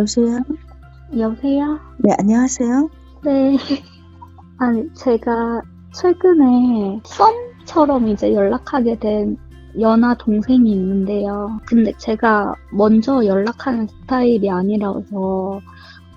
여보세요? 여보세요? 네, 안녕하세요. 네. 아니, 제가 최근에 썸처럼 이제 연락하게 된 연하 동생이 있는데요. 근데 제가 먼저 연락하는 스타일이 아니라서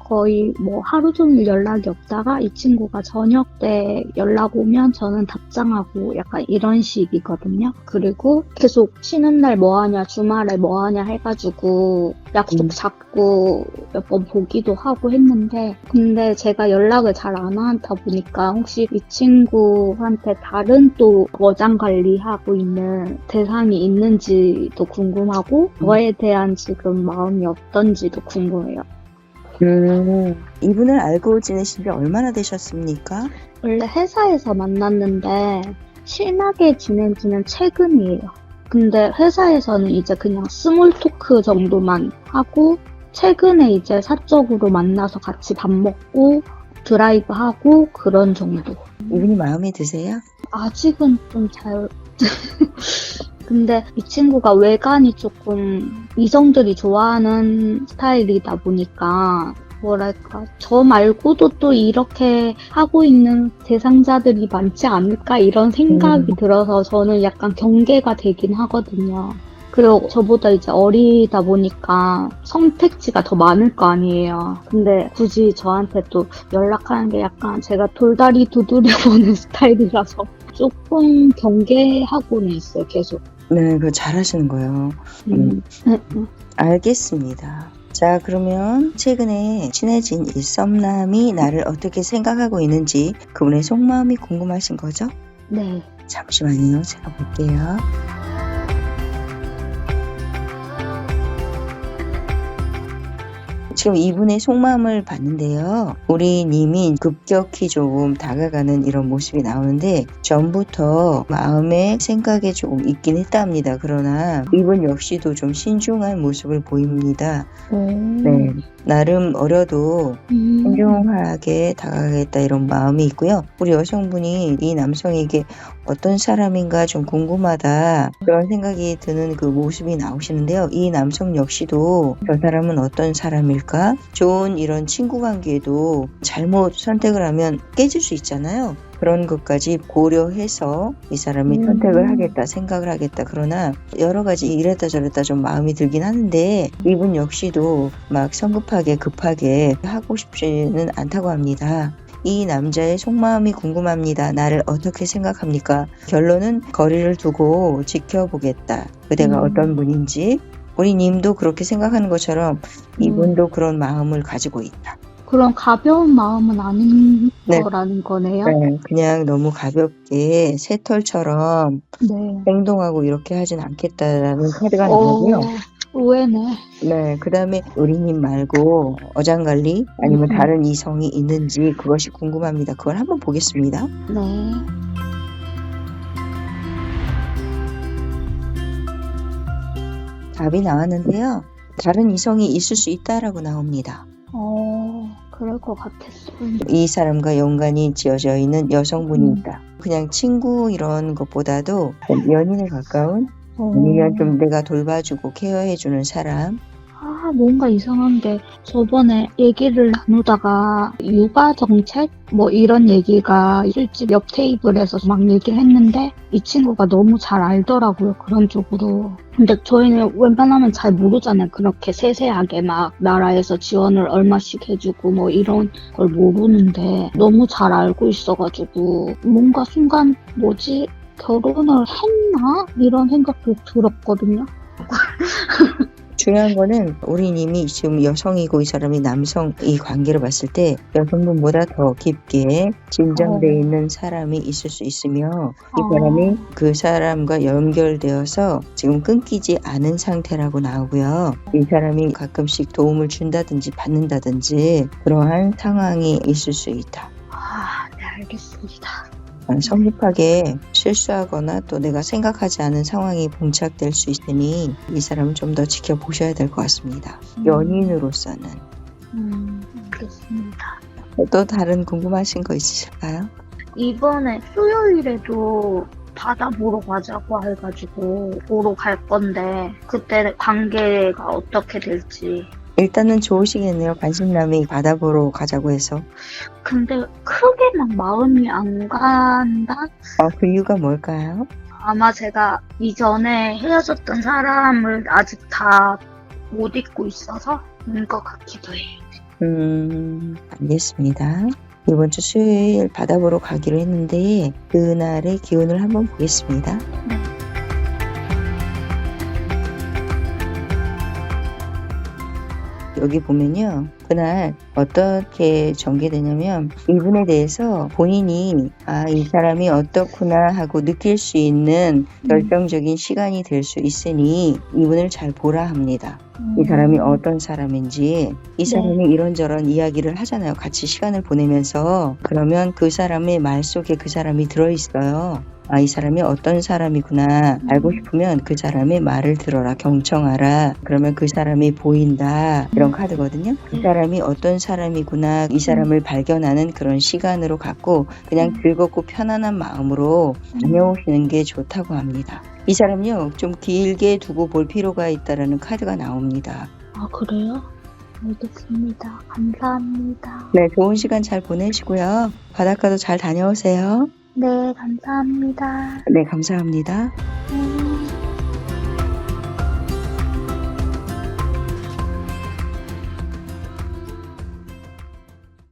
거의 뭐 하루 종일 연락이 없다가 이 친구가 저녁 때 연락 오면 저는 답장하고 약간 이런 식이거든요. 그리고 계속 쉬는 날 뭐 하냐, 주말에 뭐 하냐 해가지고 약속 음. 잡고 몇 번 보기도 하고 했는데 근데 제가 연락을 잘 안 하다 보니까 혹시 이 친구한테 다른 또 어장 관리하고 있는 대상이 있는지도 궁금하고 저에 대한 지금 마음이 어떤지도 궁금해요. 음, 이분을 알고 지내신 지 얼마나 되셨습니까? 원래 회사에서 만났는데 친하게 지낸 지는 최근이에요. 근데 회사에서는 이제 그냥 스몰 토크 정도만 하고 최근에 이제 사적으로 만나서 같이 밥 먹고 드라이브 하고 그런 정도. 이분이 마음에 드세요? 아직은 좀 잘. 근데 이 친구가 외관이 조금 이성들이 좋아하는 스타일이다 보니까 뭐랄까 저 말고도 또 이렇게 하고 있는 대상자들이 많지 않을까 이런 생각이 음. 들어서 저는 약간 경계가 되긴 하거든요. 그리고 저보다 이제 어리다 보니까 선택지가 더 많을 거 아니에요. 근데 굳이 저한테 또 연락하는 게 약간 제가 돌다리 두드려보는 스타일이라서 조금 경계하고는 있어요, 계속. 네, 그거 잘하시는 거예요. 음, 음, 음. 알겠습니다. 자, 그러면 최근에 친해진 이 썸남이 나를 어떻게 생각하고 있는지 그분의 속마음이 궁금하신 거죠? 네. 잠시만요. 제가 볼게요. 지금 이분의 속마음을 봤는데요. 우리 님이 급격히 조금 다가가는 이런 모습이 나오는데 전부터 마음에 생각에 조금 있긴 했답니다. 그러나 이분 역시도 좀 신중한 모습을 보입니다. 네. 나름 어려도 음. 신중하게 다가가겠다 이런 마음이 있고요. 우리 여성분이 이 남성에게 어떤 사람인가 좀 궁금하다 그런 생각이 드는 그 모습이 나오시는데요. 이 남성 역시도 저 사람은 어떤 사람일까? 좋은 이런 친구 관계도 잘못 선택을 하면 깨질 수 있잖아요. 그런 것까지 고려해서 이 사람이 음. 선택을 하겠다, 생각을 하겠다. 그러나 여러 가지 이랬다 저랬다 좀 마음이 들긴 하는데 이분 역시도 막 성급하게 급하게 하고 싶지는 않다고 합니다. 이 남자의 속마음이 궁금합니다. 나를 어떻게 생각합니까? 결론은 거리를 두고 지켜보겠다. 그대가 음. 어떤 분인지 우리 님도 그렇게 생각하는 것처럼 이분도 그런 마음을 가지고 있다. 그런 가벼운 마음은 아닌 네. 거라는 거네요. 네, 그냥 너무 가볍게 새털처럼 네. 행동하고 이렇게 하진 않겠다라는 카드가 오, 나오고요. 의외네. 네, 그 다음에 우리님 말고 어장관리 아니면 음. 다른 이성이 있는지 그것이 궁금합니다. 그걸 한번 보겠습니다. 네. 답이 나왔는데요. 다른 이성이 있을 수 있다라고 나옵니다. 어, 그럴 것 같았어요. 이 사람과 연관이 지어져 있는 여성분이 음. 있다. 그냥 친구 이런 것보다도 좀 연인에 가까운 어. 아니면 좀 내가 돌봐주고 케어해주는 사람 아, 뭔가 이상한 게 저번에 얘기를 나누다가 육아 정책 뭐 이런 얘기가 술집 옆 테이블에서 막 얘기를 했는데 이 친구가 너무 잘 알더라고요 그런 쪽으로. 근데 저희는 웬만하면 잘 모르잖아요. 그렇게 세세하게 막 나라에서 지원을 얼마씩 해주고 뭐 이런 걸 모르는데 너무 잘 알고 있어가지고 뭔가 순간 뭐지 결혼을 했나 이런 생각도 들었거든요. 중요한 거는 우리 님이 지금 여성이고 이 사람이 남성 이 관계를 봤을 때 여성분보다 더 깊게 진정돼 어. 있는 사람이 있을 수 있으며 이 어. 사람이 그 사람과 연결되어서 지금 끊기지 않은 상태라고 나오고요. 이 사람이 가끔씩 도움을 준다든지 받는다든지 그러한 상황이 있을 수 있다. 아, 네 알겠습니다. 어, 성급하게 실수하거나 또 내가 생각하지 않은 상황이 봉착될 수 있으니 이 사람은 좀더 지켜보셔야 될 것 같습니다. 음. 연인으로서는. 음, 알겠습니다. 또 다른 궁금하신 거 있으실까요? 이번에 수요일에도 바다 보러 가자고 해가지고 보러 갈 건데 그때 관계가 어떻게 될지 일단은 좋으시겠네요. 관심남이 바다 보러 가자고 해서. 근데 크게 막 마음이 안 간다? 어, 그 이유가 뭘까요? 아마 제가 이전에 헤어졌던 사람을 아직 다 못 잊고 있어서 그런 것 같기도 해요. 음, 알겠습니다. 이번 주 수요일 바다 보러 가기로 했는데 그날의 기운을 한번 보겠습니다. 여기 보면요. 그날 어떻게 전개되냐면 이분에 대해서 본인이 아, 이 사람이 어떻구나 하고 느낄 수 있는 결정적인 시간이 될 수 있으니 이분을 잘 보라 합니다. 이 사람이 음. 어떤 사람인지 이 사람이 이런저런 이야기를 하잖아요. 같이 시간을 보내면서. 그러면 그 사람의 말 속에 그 사람이 들어있어요. 아, 이 사람이 어떤 사람이구나. 알고 싶으면 그 사람의 말을 들어라. 경청하라. 그러면 그 사람이 보인다. 이런 카드거든요. 그 사람이 어떤 사람이구나. 이 사람을 발견하는 그런 시간으로 갖고 그냥 즐겁고 편안한 마음으로 다녀오시는 게 좋다고 합니다 이 사람요 좀 길게 두고 볼 필요가 있다라는 카드가 나옵니다 아, 그래요? 알겠습니다. 감사합니다. 네 좋은 시간 잘 보내시고요 바닷가도 잘 다녀오세요 네, 감사합니다. 네 감사합니다 네.